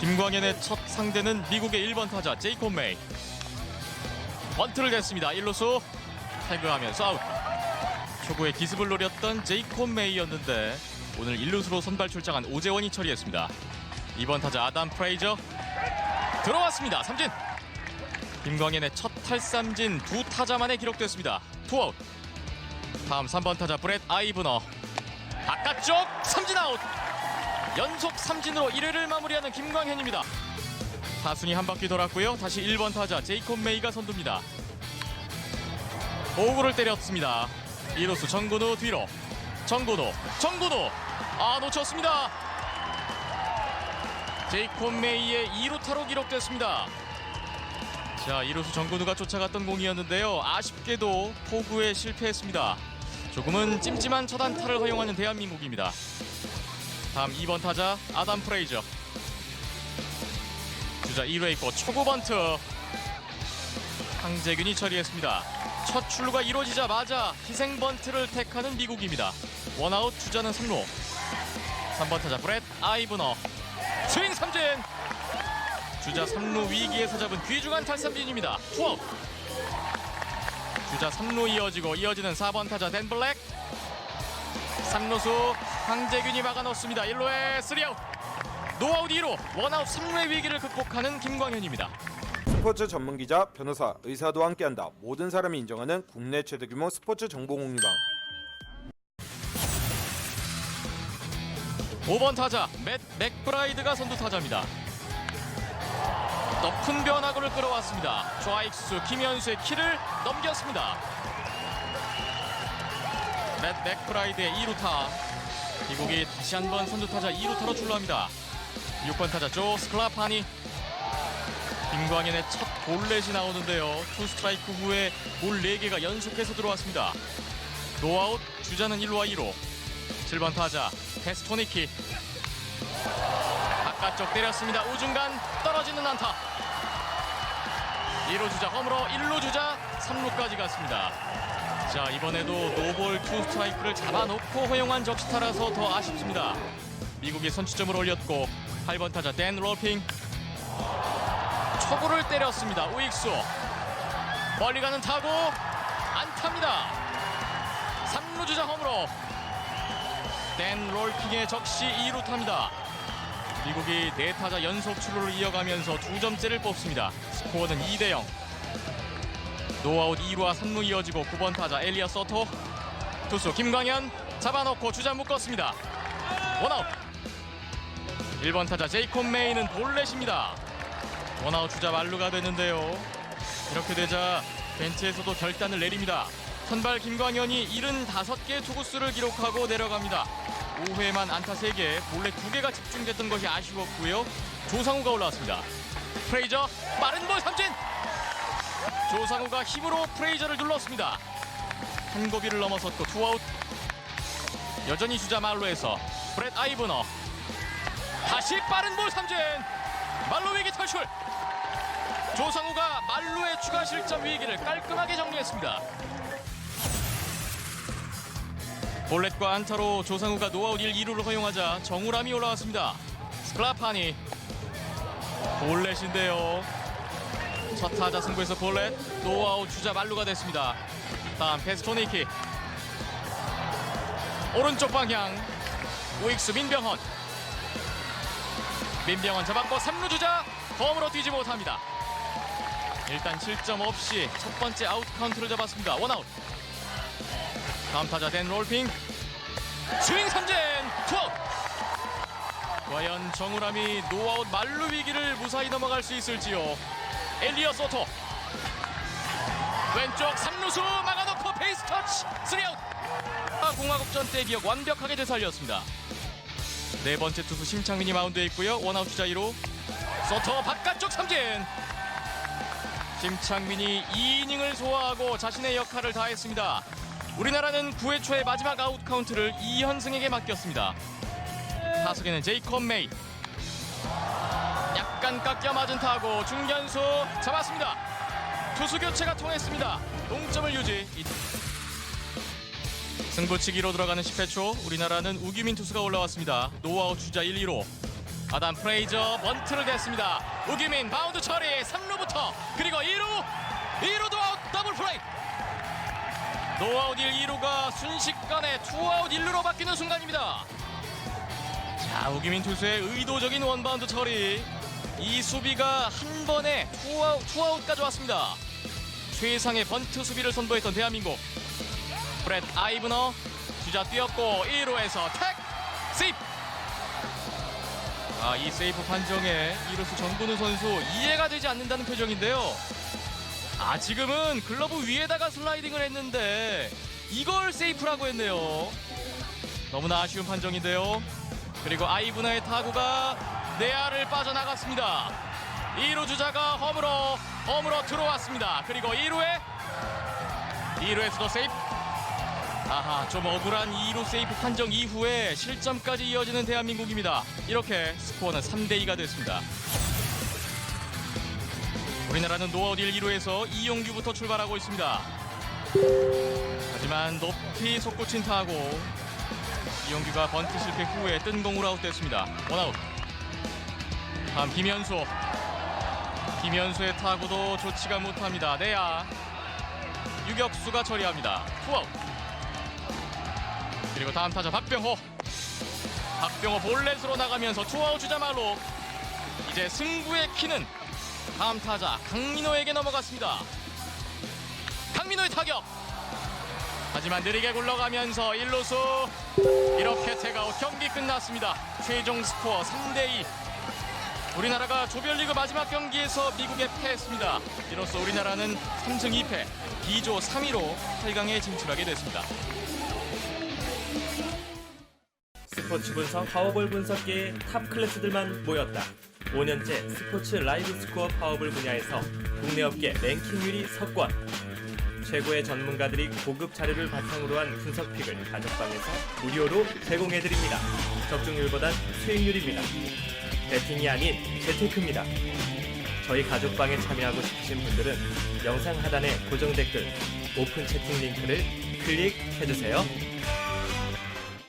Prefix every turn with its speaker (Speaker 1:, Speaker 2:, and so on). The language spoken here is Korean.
Speaker 1: 김광현의 첫 상대는 미국의 1번 타자 제이콥 메이. 번트를 냈습니다. 1루수 태그하면서 아웃. 초구의 기습을 노렸던 제이콥 메이였는데 오늘 1루수로 선발 출장한 오재원이 처리했습니다. 2번 타자 아담 프레이저 들어왔습니다. 삼진. 김광현의 첫 탈삼진 두 타자만에 기록됐습니다. 투아웃. 다음 3번 타자 브렛 아이브너 바깥쪽 삼진 아웃. 연속 삼진으로 1회를 마무리하는 김광현입니다. 타순이 한 바퀴 돌았고요. 다시 1번 타자 제이콥 메이가 선두입니다. 오구를 때렸습니다. 이로수 정근우 뒤로 정근우 정근우 아 놓쳤습니다. 제이콥 메이의 2루타로 기록됐습니다. 자 이로수 정근우가 쫓아갔던 공이었는데요. 아쉽게도 포구에 실패했습니다. 조금은 찜찜한 첫 안타를 허용하는 대한민국입니다. 다음 2번 타자 아담 프레이저. 주자 1회 있고 초구 번트. 황재균이 처리했습니다. 첫 출루가 이루어지자마자 희생 번트를 택하는 미국입니다. 원아웃 주자는 3루. 3번 타자 브렛 아이브너. 스윙 삼진. 주자 3루 위기에서 잡은 귀중한 탈삼진입니다. 투아웃. 주자 3루 이어지고 이어지는 4번 타자 댄 블랙 3루수 황재균이 막아넣습니다. 1루에 3아웃. 노아웃 2루 원아웃 3루의 위기를 극복하는 김광현입니다.
Speaker 2: 스포츠 전문 기자, 변호사, 의사도 함께한다. 모든 사람이 인정하는 국내 최대 규모 스포츠 정보 공유방.
Speaker 1: 5번 타자 맷 맥브라이드가 선두 타자입니다. 높은 변화구를 끌어왔습니다. 좌익수 김현수의 키를 넘겼습니다. 맷 맥브라이드의 2루타. 미국이 다시 한번 선두 타자 2루타로 출루합니다. 6번 타자 조 스클라파니. 김광현의 첫 볼넷이 나오는데요. 투 스트라이크 후에 볼 4개가 연속해서 들어왔습니다. 노아웃 주자는 1루와 2루. 7번 타자 페스토니키 바깥쪽 때렸습니다 우중간 떨어지는 안타 1루 주자 홈으로 1루 주자 3루까지 갔습니다. 자 이번에도 노볼 투 스트라이크를 잡아놓고 허용한 적시타라서 더 아쉽습니다. 미국이 선취점을 올렸고 8번 타자 댄 롤핑. 초구를 때렸습니다. 우익수. 멀리 가는 타구. 안타입니다. 3루 주자 홈으로 댄 롤핑의 적시 2루타입니다. 미국이 네 타자 연속 출루를 이어가면서 두 점째를 뽑습니다. 스코어는 2대 0. 노아웃 2루와 3루 이어지고 9번 타자 엘리아 서토 투수 김광현 잡아놓고 주자 묶었습니다. 원아웃. 1번 타자 제이콥 메이는 볼넷입니다. 원아웃 주자 만루가 되는데요. 이렇게 되자 벤치에서도 결단을 내립니다. 선발 김광현이 75개 투구수를 기록하고 내려갑니다. 5회만 안타 3개, 볼넷 2개가 집중됐던 것이 아쉬웠고요. 조상우가 올라왔습니다. 프레이저 빠른 볼 삼진! 조상우가 힘으로 프레이저를 눌렀습니다. 한 고비를 넘어섰고 투아웃. 여전히 주자 말로에서 브렛 아이브너 다시 빠른 볼 삼진! 말로 위기 탈출! 조상우가 말루의 추가 실점 위기를 깔끔하게 정리했습니다. 볼넷과 안타로 조상우가 노아웃 1, 2루를 허용하자 정우람이 올라왔습니다. 스클라파니 볼넷인데요. 첫 타자 승부에서 볼넷 노아웃 주자 말루가 됐습니다. 다음 페스토니키 오른쪽 방향 우익수 민병헌 민병헌 잡았고 3루 주자 덤으로 뛰지 못합니다. 일단 실점 없이 첫 번째 아웃 카운트를 잡았습니다. 원아웃. 다음 타자 댄 롤핑 스윙 삼진 투아웃 과연 정우람이 노아웃 만루 위기를 무사히 넘어갈 수 있을지요 엘리어 소토. 왼쪽 3루수 막아놓고 베이스 터치 스리아웃. 아, 공화국전 때 기억 완벽하게 되살렸습니다. 네 번째 투수 심창민이 마운드에 있고요. 원아웃 주자 2루. 소토 바깥쪽 삼진. 심창민이 2이닝을 소화하고 자신의 역할을 다했습니다. 우리나라는 9회 초의 마지막 아웃 카운트를 이현승에게 맡겼습니다. 타석에는 제이콥 메이. 약간 깎여 맞은 타고 중견수 잡았습니다. 투수 교체가 통했습니다. 동점을 유지. 승부치기로 들어가는 10회 초 우리나라는 우규민 투수가 올라왔습니다. 노아웃 주자 1, 2로 아담 프레이저 번트를 댔습니다. 우기민 바운드 처리 3루부터 그리고 2루 2루도 아웃 더블 플레이. 노아웃 1, 2루가 순식간에 투아웃 1루로 바뀌는 순간입니다. 자 우기민 투수의 의도적인 원바운드 처리. 이 수비가 한 번에 투아웃, 투아웃까지 왔습니다. 최상의 번트 수비를 선보였던 대한민국. 브렛 아이브너 주자 뛰었고 1루에서 택 세이프. 아, 이 세이프 판정에 이로수 정근우 선수 이해가 되지 않는다는 표정인데요. 아, 지금은 글러브 위에다가 슬라이딩을 했는데 이걸 세이프라고 했네요. 너무나 아쉬운 판정인데요. 그리고 아이브나의 타구가 내야를 빠져나갔습니다. 2루 주자가 홈으로 홈으로 들어왔습니다. 그리고 2루에 2루에서도 세이프. 아하, 좀 억울한 2루 세이프 판정 이후에 실점까지 이어지는 대한민국입니다. 이렇게 스코어는 3대 2가 됐습니다. 우리나라는 노아웃 1, 2루에서 이용규부터 출발하고 있습니다. 하지만 높이 솟구친 타고 이용규가 번트 실패 후에 뜬 공으로 아웃됐습니다. 원아웃. 다음 김현수. 김현수의 타구도 좋지가 못합니다. 내야. 유격수가 처리합니다. 투아웃. 그리고 다음 타자 박병호. 박병호 볼넷으로 나가면서 투아웃 주자 말로 이제 승부의 키는 다음 타자 강민호에게 넘어갔습니다. 강민호의 타격. 하지만 느리게 굴러가면서 1루수 이렇게 태가웃 경기 끝났습니다. 최종 스코어 3대 2. 우리나라가 조별리그 마지막 경기에서 미국에 패했습니다. 이로써 우리나라는 3승 2패, B조 3위로 8강에 진출하게 됐습니다.
Speaker 3: 스포츠 분석 파워볼 분석계의 탑 클래스들만 모였다. 5년째 스포츠 라이브 스코어 파워볼 분야에서 국내 업계 랭킹 1위 석권. 최고의 전문가들이 고급 자료를 바탕으로 한 분석픽을 가족방에서 무료로 제공해드립니다. 적중률보단 수익률입니다. 배팅이 아닌 재테크입니다. 저희 가족방에 참여하고 싶으신 분들은 영상 하단의 고정 댓글 오픈 채팅 링크를 클릭해주세요.